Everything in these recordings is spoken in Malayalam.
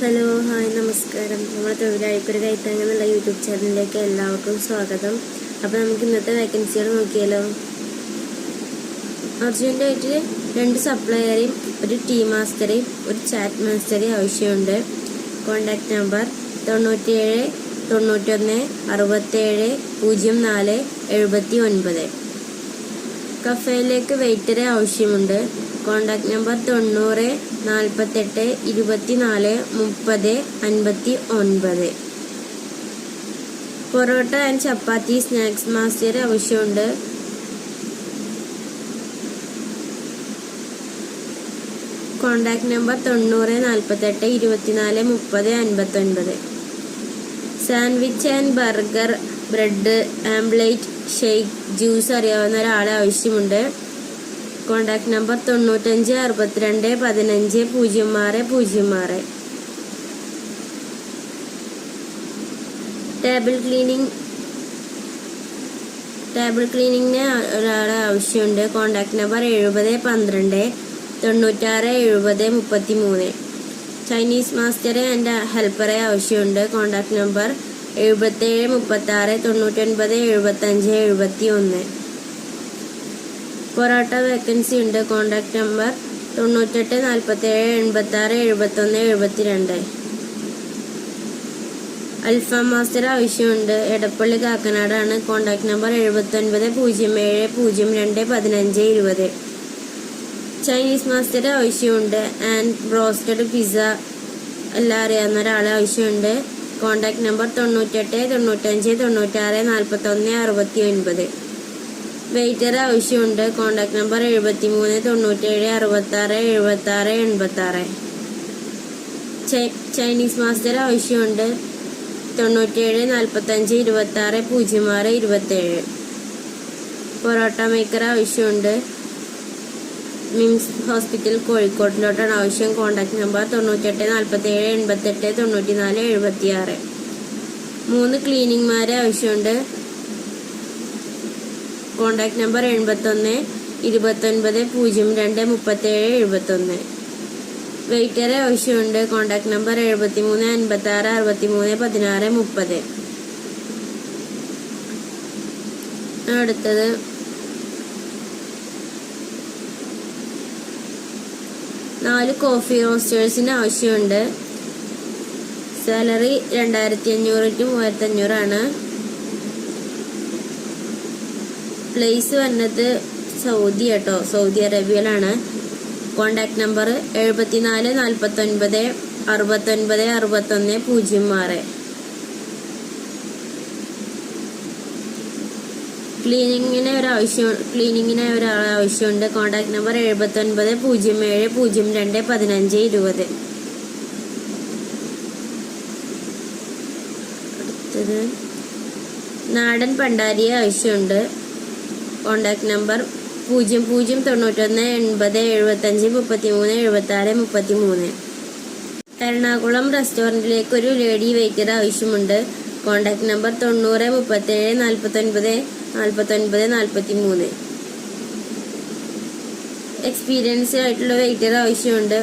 ഹലോ ഹായ് നമസ്കാരം. നമ്മുടെ തൊഴിലാളിക്കൊരു കൈത്താങ്ങ എന്നുള്ള യൂട്യൂബ് ചാനലിലേക്ക് എല്ലാവർക്കും സ്വാഗതം. അപ്പോൾ നമുക്ക് ഇന്നത്തെ വേക്കൻസികൾ നോക്കിയാലോ? അർജന്റായിട്ട് രണ്ട് സപ്ലയറേയും ഒരു ടീ മാസ്റ്ററേയും ഒരു ചാറ്റ് മാസ്റ്ററേയും ആവശ്യമുണ്ട്. കോണ്ടാക്ട് നമ്പർ തൊണ്ണൂറ്റിയേഴ് തൊണ്ണൂറ്റൊന്ന് അറുപത്തേഴ് പൂജ്യം നാല് എഴുപത്തി ഒൻപത് കഫേയിലേക്ക് വെയിറ്ററെ ആവശ്യമുണ്ട്. കോണ്ടാക്ട് നമ്പർ തൊണ്ണൂറ് നാൽപ്പത്തെട്ട് ഇരുപത്തിനാല് മുപ്പത് അൻപത്തി ഒൻപത് porotta and chapati snacks master ആവശ്യമുണ്ട്. കോണ്ടാക്ട് നമ്പർ തൊണ്ണൂറ് നാൽപ്പത്തെട്ട് ഇരുപത്തിനാല് മുപ്പത് അൻപത്തൊൻപത്. Sandwich and burger bread omelette shake juice അറിയാവുന്ന ഒരാളെ ആവശ്യമുണ്ട്. കോണ്ടാക്ട് നമ്പർ തൊണ്ണൂറ്റഞ്ച് അറുപത്തിരണ്ട് പതിനഞ്ച് പൂജ്യം ആറ് പൂജ്യം ആറ്. ടേബിൾ ക്ലീനിങ് ടേബിൾ ക്ലീനിങ്ങിന് ഒരാളെ ആവശ്യമുണ്ട്. കോണ്ടാക്ട് നമ്പർ എഴുപത് പന്ത്രണ്ട് തൊണ്ണൂറ്റാറ് എഴുപത് മുപ്പത്തി മൂന്ന് ചൈനീസ് മാസ്റ്ററെ എന്റെ ഹെൽപ്പറെ ആവശ്യമുണ്ട്. കോണ്ടാക്ട് നമ്പർ എഴുപത്തേഴ് മുപ്പത്താറ് തൊണ്ണൂറ്റൊൻപത് എഴുപത്തഞ്ച് എഴുപത്തി ഒന്ന് പൊറോട്ട വേക്കൻസി ഉണ്ട്. കോണ്ടാക്ട് നമ്പർ തൊണ്ണൂറ്റെട്ട് നാൽപ്പത്തേഴ് എൺപത്തി ആറ് എഴുപത്തൊന്ന് എഴുപത്തിരണ്ട്. അൽഫാം മാസ്റ്റർ ആവശ്യമുണ്ട്. എടപ്പള്ളി കാക്കനാടാണ്. കോണ്ടാക്ട് നമ്പർ എഴുപത്തൊൻപത് പൂജ്യം ഏഴ് പൂജ്യം രണ്ട് പതിനഞ്ച് ഇരുപത്. ചൈനീസ് മാസ്റ്റർ ആവശ്യമുണ്ട്. ആൻഡ് ബ്രോസ്റ്റഡ് പിസ്സ എല്ലാം അറിയാവുന്ന ഒരാളെ ആവശ്യമുണ്ട്. കോണ്ടാക്ട് നമ്പർ തൊണ്ണൂറ്റെട്ട് തൊണ്ണൂറ്റഞ്ച് തൊണ്ണൂറ്റാറ് നാൽപ്പത്തൊന്ന് അറുപത്തി ഒൻപത് വെയിറ്റർ ആവശ്യമുണ്ട്. കോണ്ടാക്ട് നമ്പർ എഴുപത്തി മൂന്ന് തൊണ്ണൂറ്റേഴ് അറുപത്താറ് എഴുപത്താറ് എഴുപത്തി ആറ് എൺപത്തി ആറ് ചൈനീസ് മാസ്റ്റർ ആവശ്യമുണ്ട്. തൊണ്ണൂറ്റേഴ് നാൽപ്പത്തഞ്ച് ഇരുപത്താറ് പൂജ്യം ആറ് ഇരുപത്തേഴ്. പൊറോട്ട മേക്കർ ആവശ്യമുണ്ട്. മിംസ് ഹോസ്പിറ്റൽ കോഴിക്കോട്ടിലോട്ടാണ് ആവശ്യം. കോണ്ടാക്ട് നമ്പർ തൊണ്ണൂറ്റെട്ട് നാൽപ്പത്തേഴ് എൺപത്തെട്ട് തൊണ്ണൂറ്റിനാല് നാല് എഴുപത്തിയാറ്. മൂന്ന് ക്ലീനിങ്മാരെ ആവശ്യമുണ്ട്. കോണ്ടാക്ട് നമ്പർ എൺപത്തൊന്ന് ഇരുപത്തൊൻപത് പൂജ്യം രണ്ട് മുപ്പത്തേഴ് എഴുപത്തൊന്ന്. വെയിറ്ററെ ആവശ്യമുണ്ട്. കോണ്ടാക്ട് നമ്പർ എഴുപത്തി മൂന്ന് അൻപത്തി ആറ് അറുപത്തി മൂന്ന് പതിനാറ് മുപ്പത്. അടുത്തത്. നാല് കോഫി റോസ്റ്റേഴ്സിന് ആവശ്യമുണ്ട്. സാലറി രണ്ടായിരത്തി അഞ്ഞൂറ് ടു മൂവായിരത്തി അഞ്ഞൂറാണ് പ്ലേസ് വന്നത് സൗദി കേട്ടോ സൗദി അറേബ്യയിലാണ്. കോണ്ടാക്ട് നമ്പർ എഴുപത്തിനാല് നാൽപ്പത്തൊൻപത് അറുപത്തൊൻപത് അറുപത്തൊന്ന് പൂജ്യം ആറ്. ക്ലീനിങ്ങിന് ഒരാവശ്യം ക്ലീനിങ്ങിന് ഒരാളെ ആവശ്യമുണ്ട്. കോണ്ടാക്ട് നമ്പർ എഴുപത്തൊൻപത് പൂജ്യം ഏഴ് പൂജ്യം രണ്ട് പതിനഞ്ച് ഇരുപത്. അടുത്തത് നാടൻ പണ്ടാരിയെ ആവശ്യമുണ്ട്. കോണ്ടാക്ട് നമ്പർ പൂജ്യം പൂജ്യം തൊണ്ണൂറ്റൊന്ന് എൺപത് എഴുപത്തഞ്ച് മുപ്പത്തി മൂന്ന് എഴുപത്തി ആറ് മുപ്പത്തി മൂന്ന് എറണാകുളം റെസ്റ്റോറന്റിലേക്ക് ഒരു ലേഡി വെയിറ്റർ ആവശ്യമുണ്ട്. കോൺടാക്റ്റ് നമ്പർ തൊണ്ണൂറ് മുപ്പത്തേഴ് നാൽപ്പത്തൊൻപത് നാൽപ്പത്തൊൻപത് നാൽപ്പത്തി മൂന്ന് എക്സ്പീരിയൻസ് ആയിട്ടുള്ള വെയിറ്റർ ആവശ്യമുണ്ട്.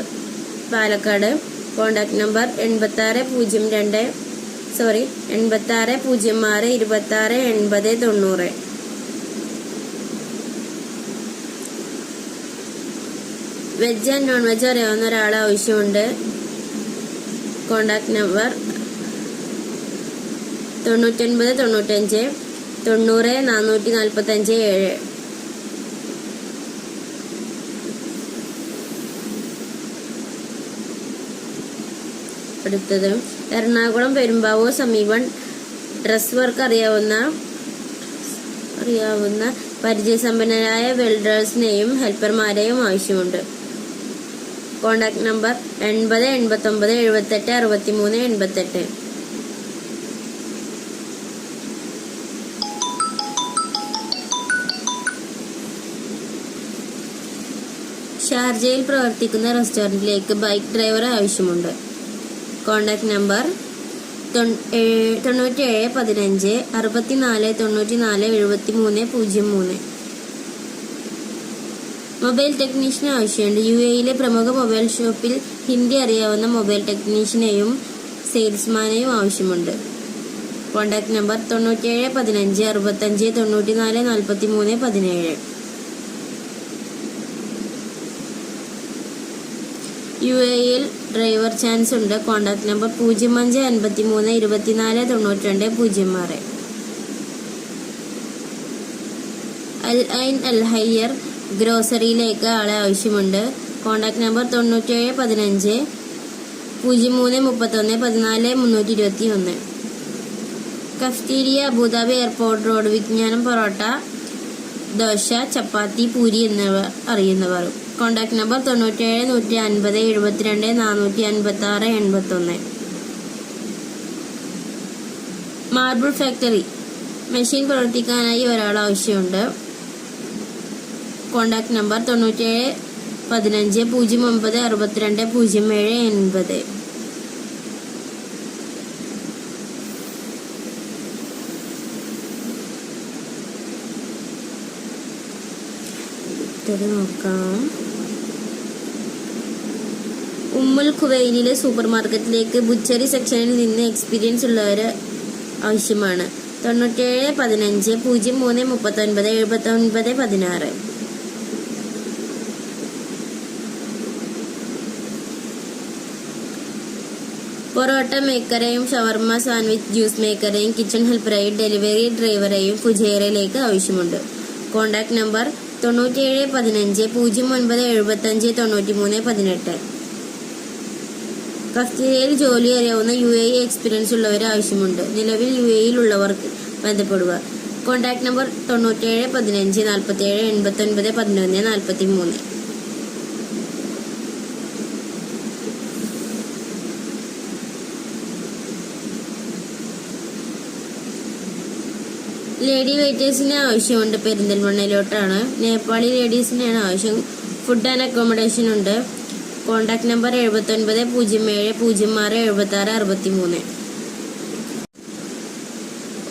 പാലക്കാട് കോൺടാക്റ്റ് നമ്പർ എൺപത്തി ആറ് പൂജ്യം രണ്ട് സോറി എൺപത്തി ആറ് പൂജ്യം ആറ് ഇരുപത്തി ആറ് എൺപത് തൊണ്ണൂറ്. വെജ് ആൻഡ് നോൺ വെജ് അറിയാവുന്ന ഒരാളെ ആവശ്യമുണ്ട്. കോണ്ടാക്ട് നമ്പർ തൊണ്ണൂറ്റൊൻപത് തൊണ്ണൂറ്റഞ്ച് തൊണ്ണൂറ് നാനൂറ്റി നാൽപ്പത്തഞ്ച് ഏഴ്. അടുത്തത് എറണാകുളം പെരുമ്പാവൂർ സമീപം ഡ്രസ് വർക്ക് അറിയാവുന്ന അറിയാവുന്ന പരിചയസമ്പന്നരായ വെൽഡേഴ്സിനെയും ഹെൽപ്പർമാരെയും ആവശ്യമുണ്ട്. കോണ്ടാക്ട് നമ്പർ എൺപത് എൺപത്തൊമ്പത് എഴുപത്തെട്ട് അറുപത്തി മൂന്ന് എൺപത്തെട്ട്. ഷാർജയിൽ പ്രവർത്തിക്കുന്ന റെസ്റ്റോറന്റിലേക്ക് ബൈക്ക് ഡ്രൈവർ ആവശ്യമുണ്ട്. കോണ്ടാക്ട് നമ്പർ തൊണ്ണൂറ്റേഴ് പതിനഞ്ച് അറുപത്തിനാല് തൊണ്ണൂറ്റിനാല് എഴുപത്തി മൂന്ന് പൂജ്യം മൂന്ന്. മൊബൈൽ ടെക്നീഷ്യൻ ആവശ്യമുണ്ട്. യു എയിലെ പ്രമുഖ മൊബൈൽ ഷോപ്പിൽ ഹിന്ദി അറിയാവുന്ന മൊബൈൽ ടെക്നീഷ്യനെയും സെയിൽസ്മാനെയും ആവശ്യമുണ്ട്. കോൺടാക്ട് നമ്പർ തൊണ്ണൂറ്റിയേഴ് പതിനഞ്ച് അറുപത്തഞ്ച് തൊണ്ണൂറ്റിനാല് നാൽപ്പത്തി മൂന്ന് പതിനേഴ്. യു എയിൽ ഡ്രൈവർ ചാൻസ് ഉണ്ട്. കോൺടാക്ട് നമ്പർ പൂജ്യം അഞ്ച് അൻപത്തി മൂന്ന് ഇരുപത്തിനാല് തൊണ്ണൂറ്റി രണ്ട് പൂജ്യം ആറ്. അൽ ഐൻ അൽ ഹയ്യർ ഗ്രോസറിയിലേക്ക് ആളെ ആവശ്യമുണ്ട്. കോൺടാക്ട് നമ്പർ തൊണ്ണൂറ്റേഴ് പതിനഞ്ച് പൂജ്യം മൂന്ന് മുപ്പത്തൊന്ന് പതിനാല് മുന്നൂറ്റി ഇരുപത്തി ഒന്ന് കഫ്തീരിയ അബുദാബി എയർപോർട്ട് റോഡ് വിജ്ഞാനം പൊറോട്ട ദോശ ചപ്പാത്തി പൂരി എന്നിവ അറിയുന്നവർ. കോൺടാക്ട് നമ്പർ തൊണ്ണൂറ്റേഴ് നൂറ്റി അൻപത് എഴുപത്തിരണ്ട് നാനൂറ്റി അൻപത്തി ആറ് എൺപത്തൊന്ന്. Marble factory. മെഷീൻ പ്രവർത്തിക്കാനായി ഒരാൾ ആവശ്യമുണ്ട്. കോൺടാക്ട് നമ്പർ തൊണ്ണൂറ്റേഴ് പതിനഞ്ച് പൂജ്യം ഒമ്പത് അറുപത്തിരണ്ട് പൂജ്യം ഏഴ് എൺപത്. ഇത് നോക്കാം. ഉമ്മുൽ ഖുവൈനിലെ സൂപ്പർ മാർക്കറ്റിലേക്ക് ബുച്ചറി സെക്ഷനിൽ നിന്ന് എക്സ്പീരിയൻസ് ഉള്ളവർ ആവശ്യമാണ്. തൊണ്ണൂറ്റേഴ് പതിനഞ്ച് പൂജ്യം മൂന്ന് മുപ്പത്തൊൻപത് എഴുപത്തൊൻപത് പതിനാറ്. പൊറോട്ട മേക്കറെയും ഷവർമ സാൻഡ്വിച്ച് ജ്യൂസ് മേക്കറെയും കിച്ചൺ ഹെൽപ്പറെയും ഡെലിവറി ഡ്രൈവറേയും ഫുജേറയിലേക്ക് ആവശ്യമുണ്ട്. കോൺടാക്ട് നമ്പർ തൊണ്ണൂറ്റിയേഴ് പതിനഞ്ച് പൂജ്യം ഒൻപത് എഴുപത്തഞ്ച് തൊണ്ണൂറ്റി മൂന്ന് പതിനെട്ട്. കഫ്തീരിയയിൽ ജോലി അറിയാവുന്ന യു എ എക്സ്പീരിയൻസ് ഉള്ളവർ ആവശ്യമുണ്ട്. നിലവിൽ യു എയിൽ ഉള്ളവർക്ക് ബന്ധപ്പെടുക. കോൺടാക്ട് നമ്പർ തൊണ്ണൂറ്റേഴ് പതിനഞ്ച് നാൽപ്പത്തേഴ് എൺപത്തൊൻപത് പതിനൊന്ന് നാൽപ്പത്തി മൂന്ന് ലേഡി വെയിറ്റേഴ്സിന് ആവശ്യമുണ്ട് പെരിന്തൽമണ്ണയിലോട്ടാണ്. നേപ്പാളി ലേഡീസിനാണ് ആവശ്യം. ഫുഡ് ആൻഡ് അക്കോമഡേഷൻ ഉണ്ട്. കോൺടാക്ട് നമ്പർ എഴുപത്തൊൻപത് പൂജ്യം ഏഴ് പൂജ്യം ആറ് എഴുപത്തി ആറ് അറുപത്തി മൂന്ന്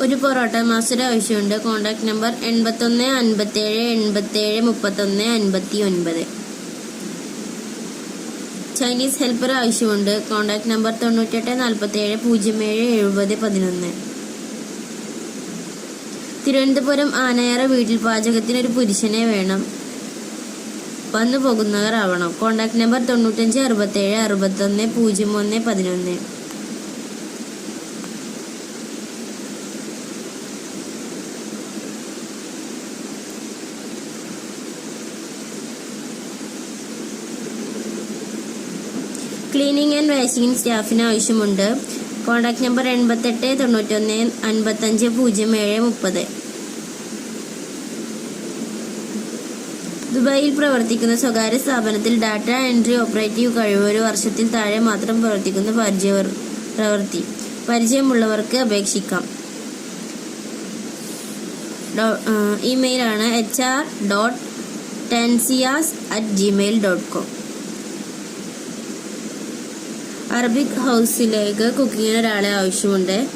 ഒരു പൊറോട്ട മാസ്റ്റർ ആവശ്യമുണ്ട്. കോൺടാക്ട് നമ്പർ എൺപത്തൊന്ന് അൻപത്തേഴ് എൺപത്തേഴ് മുപ്പത്തൊന്ന് അൻപത്തി ഒൻപത് ചൈനീസ് ഹെൽപ്പർ ആവശ്യമുണ്ട്. കോൺടാക്ട് നമ്പർ തൊണ്ണൂറ്റെട്ട് നാൽപ്പത്തേഴ് പൂജ്യം ഏഴ് എഴുപത് പതിനൊന്ന്. തിരുവനന്തപുരം ആനയറ വീട്ടിൽ പാചകത്തിന് ഒരു പുരുഷനെ വേണം. വന്നു പോകുന്നവർ ആവണം കോൺടാക്ട് നമ്പർ തൊണ്ണൂറ്റഞ്ച് അറുപത്തേഴ് അറുപത്തൊന്ന് പൂജ്യം ഒന്ന് പതിനൊന്ന്. ക്ലീനിങ് ആൻഡ് വാഷിംഗ് സ്റ്റാഫിന് ആവശ്യമുണ്ട്. കോൺടാക്ട് നമ്പർ എൺപത്തെട്ട് തൊണ്ണൂറ്റൊന്ന് അൻപത്തഞ്ച് പൂജ്യം ഏഴ് മുപ്പത്. ദുബായിൽ പ്രവർത്തിക്കുന്ന സ്വകാര്യ സ്ഥാപനത്തിൽ ഡാറ്റ എൻട്രി ഓപ്പറേറ്റീവ് കഴിവ് ഒരു വർഷത്തിൽ താഴെ മാത്രം പ്രവർത്തിക്കുന്ന പരിചയ പ്രവൃത്തി. പരിചയമുള്ളവർക്ക് അപേക്ഷിക്കാം. ഇമെയിലാണ് H R dot ടെൻസിയാസ് at Gmail dot com Arabic ഹൗസിലേക്ക് കുക്കിങ്ങിന് ഒരാളെ ആവശ്യമുണ്ട്.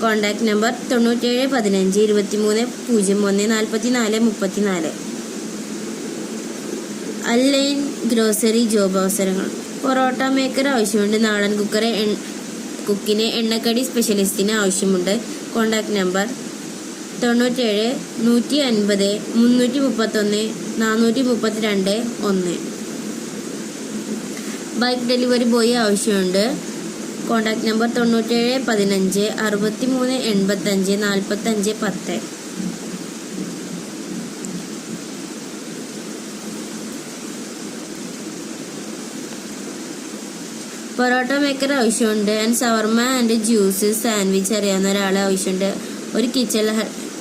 കോൺടാക്റ്റ് നമ്പർ തൊണ്ണൂറ്റേഴ് പതിനഞ്ച് ഇരുപത്തിമൂന്ന് പൂജ്യം ഒന്ന് നാൽപ്പത്തി നാല് മുപ്പത്തിനാല്. അല്ലൈൻ ഗ്രോസറി ജോബ് അവസരങ്ങൾ. പൊറോട്ട മേക്കർ ആവശ്യമുണ്ട്. നാടൻ കുക്കറെ കുക്കിന് എണ്ണക്കടി സ്പെഷ്യലിസ്റ്റിന് ആവശ്യമുണ്ട്. കോൺടാക്റ്റ് നമ്പർ തൊണ്ണൂറ്റേഴ് നൂറ്റി അൻപത് മുന്നൂറ്റി മുപ്പത്തൊന്ന് നാനൂറ്റി മുപ്പത്തിരണ്ട് ഒന്ന്. ബൈക്ക് ഡെലിവറി ബോയ് ആവശ്യമുണ്ട്. കോൺടാക്ട് നമ്പർ തൊണ്ണൂറ്റേഴ് പതിനഞ്ച് അറുപത്തി മൂന്ന് എൺപത്തഞ്ച് നാൽപ്പത്തഞ്ച് പത്ത്. പൊറോട്ട മേക്കർ ആവശ്യമുണ്ട്. And shawarma and juice sandwich അറിയാവുന്ന ഒരാൾ ആവശ്യമുണ്ട്. ഒരു കിച്ചൺ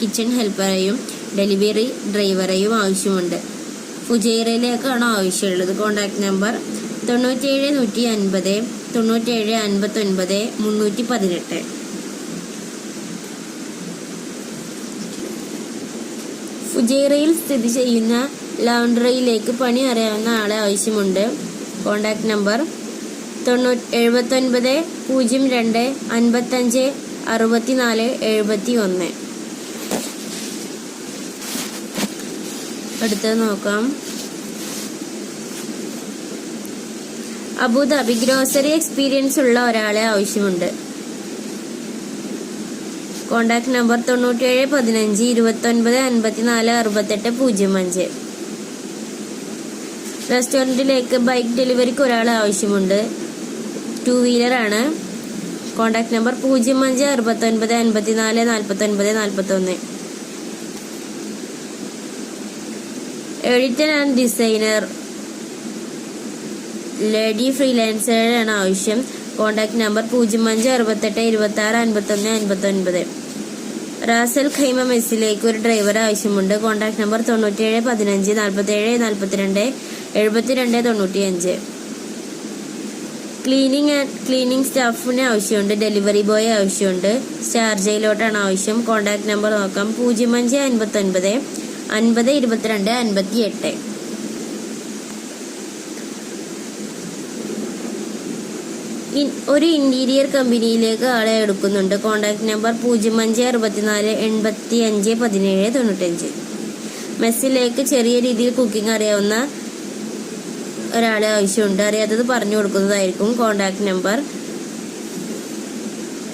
കിച്ചൺ ഹെൽപ്പറെയും ഡെലിവറി ഡ്രൈവറെയും ആവശ്യമുണ്ട്. ഫുജൈറയിലേക്കാണോ ആവശ്യമുള്ളത്. കോൺടാക്ട് നമ്പർ തൊണ്ണൂറ്റേഴ് നൂറ്റി അൻപത് തൊണ്ണൂറ്റേഴ് അൻപത്തൊൻപത് മുന്നൂറ്റി പതിനെട്ട് ഫുജൈറയിൽ സ്ഥിതി ചെയ്യുന്ന ലൗണ്ടറിയിലേക്ക് പണി അറിയാവുന്ന ആളെ ആവശ്യമുണ്ട്. കോൺടാക്ട് നമ്പർ തൊണ്ണൂറ്റി എഴുപത്തൊൻപത് പൂജ്യം രണ്ട് അൻപത്തഞ്ച് അറുപത്തിനാല് എഴുപത്തി ഒന്ന് അടുത്തത് നോക്കാം. അബുദാബി ഗ്രോസറി എക്സ്പീരിയൻസ് ഉള്ള ഒരാളെ ആവശ്യമുണ്ട്. കോണ്ടാക്ട് നമ്പർ തൊണ്ണൂറ്റേഴ് പതിനഞ്ച് ഇരുപത്തൊൻപത് അൻപത്തിനാല് അറുപത്തെട്ട് പൂജ്യം അഞ്ച്. റെസ്റ്റോറന്റിലേക്ക് ബൈക്ക് ഡെലിവറിക്ക് ഒരാൾ ആവശ്യമുണ്ട്. ടു വീലറാണ് കോണ്ടാക്ട് നമ്പർ പൂജ്യം അഞ്ച് അറുപത്തൊൻപത് അൻപത്തിനാല് നാൽപ്പത്തൊൻപത് നാൽപ്പത്തൊന്ന് എഡിറ്റർ ആൻഡ് ഡിസൈനർ ലേഡി ഫ്രീലാൻസറാണ് ആവശ്യം. കോൺടാക്ട് നമ്പർ പൂജ്യം അഞ്ച് അറുപത്തെട്ട് ഇരുപത്തി ആറ് അൻപത്തൊന്ന് അൻപത്തൊൻപത്. റാസൽ ഖൈമ മെസ്സിലേക്ക് ഒരു ഡ്രൈവർ ആവശ്യമുണ്ട്. കോൺടാക്ട് നമ്പർ തൊണ്ണൂറ്റേഴ് പതിനഞ്ച് നാൽപ്പത്തേഴ് നാൽപ്പത്തിരണ്ട് എഴുപത്തിരണ്ട് തൊണ്ണൂറ്റിയഞ്ച്. ക്ലീനിങ് ആൻഡ് ക്ലീനിങ് സ്റ്റാഫിന് ആവശ്യമുണ്ട്. ഡെലിവറി ബോയ് ആവശ്യമുണ്ട്. ഷാർജയിലോട്ടാണ് ആവശ്യം. കോൺടാക്ട് നമ്പർ നോക്കാം. പൂജ്യം അഞ്ച് അൻപത്തൊൻപത് അൻപത് ഇരുപത്തിരണ്ട് അൻപത്തി എട്ട് ഒരു ഇന്റീരിയർ കമ്പനിയിലേക്ക് ആളെ എടുക്കുന്നുണ്ട്. കോൺടാക്ട് നമ്പർ പൂജ്യം അഞ്ച് അറുപത്തിനാല് എൺപത്തി അഞ്ച് പതിനേഴ് തൊണ്ണൂറ്റഞ്ച്. മെസ്സിലേക്ക് ചെറിയ രീതിയിൽ കുക്കിംഗ് അറിയാവുന്ന ഒരാളെ ആവശ്യമുണ്ട്. അറിയാത്തത് പറഞ്ഞു കൊടുക്കുന്നതായിരിക്കും കോൺടാക്ട് നമ്പർ.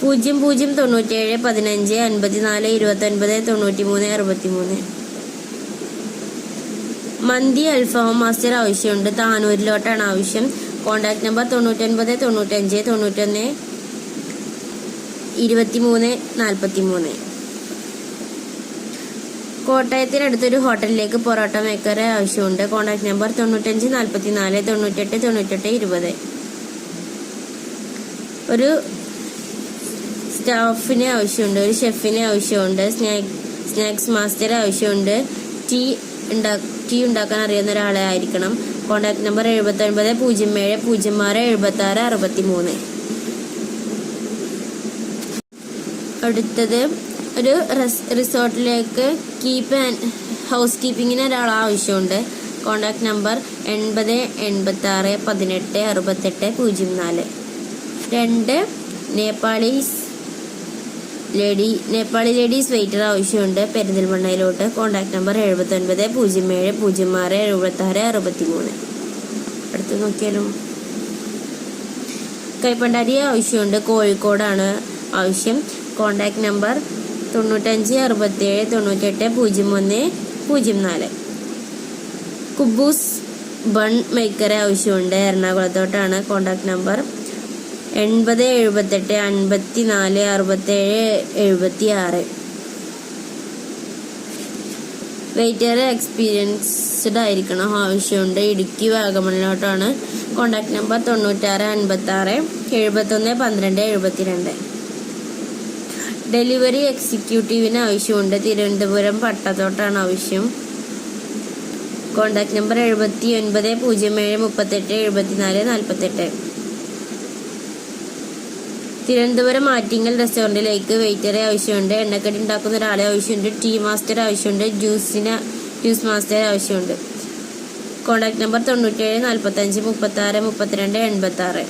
പൂജ്യം പൂജ്യം തൊണ്ണൂറ്റേഴ് പതിനഞ്ച് അൻപത്തിനാല് ഇരുപത്തൊൻപത് തൊണ്ണൂറ്റി മൂന്ന് അറുപത്തി മൂന്ന് മന്തി അൽഫാം മാസ്റ്റർ ആവശ്യമുണ്ട്. താനൂരിലോട്ടാണ് ആവശ്യം. കോണ്ടാക്ട് നമ്പർ തൊണ്ണൂറ്റൊൻപത് തൊണ്ണൂറ്റഞ്ച് തൊണ്ണൂറ്റൊന്ന് ഇരുപത്തിമൂന്ന് നാൽപ്പത്തി മൂന്ന് കോട്ടയത്തിനടുത്തൊരു ഹോട്ടലിലേക്ക് പൊറോട്ട മേക്കറെ ആവശ്യമുണ്ട്. കോണ്ടാക്ട് നമ്പർ തൊണ്ണൂറ്റഞ്ച് നാൽപ്പത്തിനാല് തൊണ്ണൂറ്റെട്ട് തൊണ്ണൂറ്റെട്ട് ഇരുപത്. ഒരു സ്റ്റാഫിനെ ആവശ്യമുണ്ട് ഒരു ഷെഫിനെ ആവശ്യമുണ്ട് സ്നാക്ക് സ്നാക്സ് മാസ്റ്റർ ആവശ്യമുണ്ട്. ടീ ഉണ്ടാ ടീ ഉണ്ടാക്കാൻ അറിയുന്ന ഒരാളെ ആയിരിക്കണം. കോണ്ടാക്ട് നമ്പർ എഴുപത്തി ഒൻപത് പൂജ്യം ഏഴ് പൂജ്യം ആറ് എഴുപത്തി ആറ് അറുപത്തി മൂന്ന് അടുത്തത് ഒരു റെസ് റിസോർട്ടിലേക്ക് കീപ്പ് ആൻഡ് ഹൗസ് കീപ്പിങ്ങിന് ഒരാൾ ആവശ്യമുണ്ട്. കോൺടാക്ട് നമ്പർ എൺപത് എൺപത്തി ആറ് പതിനെട്ട് അറുപത്തെട്ട് പൂജ്യം നാല്. രണ്ട് Nepalese lady Nepali ladies waiter ആവശ്യമുണ്ട്. പെരിന്തൽമണ്ണയിലോട്ട്. കോൺടാക്ട് നമ്പർ എഴുപത്തി ഒൻപത് പൂജ്യം ഏഴ് പൂജ്യം ആറ് എഴുപത്തി ആറ് അറുപത്തി മൂന്ന് അടുത്ത് നോക്കിയാലും? കൈപ്പണ്ടാരി ആവശ്യമുണ്ട്. കോഴിക്കോടാണ് ആവശ്യം. കോണ്ടാക്ട് നമ്പർ തൊണ്ണൂറ്റഞ്ച് അറുപത്തേഴ് തൊണ്ണൂറ്റെട്ട് പൂജ്യം ഒന്ന് പൂജ്യം നാല്. കുബൂസ് ബൺ മേക്കറെ ആവശ്യമുണ്ട്. എറണാകുളത്തോട്ടാണ് കോണ്ടാക്ട് നമ്പർ. എൺപത് എഴുപത്തെട്ട് അൻപത്തി നാല് അറുപത്തേഴ് എഴുപത്തി ആറ് വെയിറ്റർ എക്സ്പീരിയൻസ്ഡ് ആയിരിക്കണം. ആവശ്യമുണ്ട്. ഇടുക്കി വാഗമണിലോട്ടാണ്. കോണ്ടാക്ട് നമ്പർ തൊണ്ണൂറ്റാറ് അൻപത്തി ആറ് എഴുപത്തൊന്ന് പന്ത്രണ്ട് എഴുപത്തിരണ്ട്. ഡെലിവറി എക്സിക്യൂട്ടീവിന് ആവശ്യമുണ്ട്. തിരുവനന്തപുരം പട്ടത്തോട്ടാണ് ആവശ്യം. കോണ്ടാക്ട് നമ്പർ എഴുപത്തി ഒൻപത് പൂജ്യം ഏഴ് മുപ്പത്തെട്ട് എഴുപത്തിനാല് നാൽപ്പത്തെട്ട് തിരുവനന്തപുരം ആറ്റിങ്ങൽ റെസ്റ്റോറന്റിലേക്ക് വെയിറ്ററെ ആവശ്യമുണ്ട്. എണ്ണക്കടി ഉണ്ടാക്കുന്ന ഒരാളെ ആവശ്യമുണ്ട്. ടീ മാസ്റ്റർ ആവശ്യമുണ്ട്. ജ്യൂസിന് ജ്യൂസ് മാസ്റ്റർ ആവശ്യമുണ്ട്. കോൺടാക്ട് നമ്പർ തൊണ്ണൂറ്റേഴ് നാൽപ്പത്തഞ്ച് മുപ്പത്താറ് മുപ്പത്തിരണ്ട് എൺപത്തി ആറ്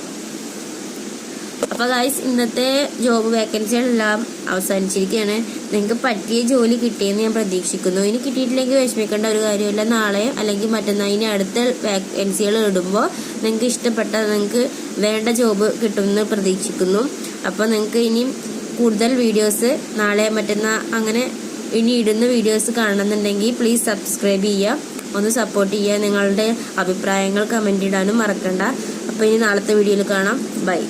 അപ്പോൾ ഗൈസ് ഇന്നത്തെ ജോബ് വേക്കൻസികളെല്ലാം അവസാനിച്ചിരിക്കുകയാണ്. നിങ്ങൾക്ക് പറ്റിയ ജോലി കിട്ടിയെന്ന് ഞാൻ പ്രതീക്ഷിക്കുന്നു. ഇനി കിട്ടിയിട്ടില്ലെങ്കിൽ വിഷമിക്കേണ്ട ഒരു കാര്യമില്ല. നാളെ അല്ലെങ്കിൽ മറ്റന്നാൾ ഇനി അടുത്ത വേക്കൻസികൾ ഇടുമ്പോൾ നിങ്ങൾക്ക് ഇഷ്ടപ്പെട്ട നിങ്ങൾക്ക് വേണ്ട ജോബ് കിട്ടുമെന്ന് പ്രതീക്ഷിക്കുന്നു. അപ്പോൾ നിങ്ങൾക്ക് ഇനിയും കൂടുതൽ വീഡിയോസ് നാളെ മറ്റന്നാൾ അങ്ങനെ ഇനി ഇടുന്ന വീഡിയോസ് കാണണമെന്നുണ്ടെങ്കിൽ പ്ലീസ് സബ്സ്ക്രൈബ് ചെയ്യുക. ഒന്ന് സപ്പോർട്ട് ചെയ്യുക. നിങ്ങളുടെ അഭിപ്രായങ്ങൾ കമന്റ് ഇടാനും മറക്കണ്ട. അപ്പോൾ ഇനി നാളത്തെ വീഡിയോയിൽ കാണാം. ബൈ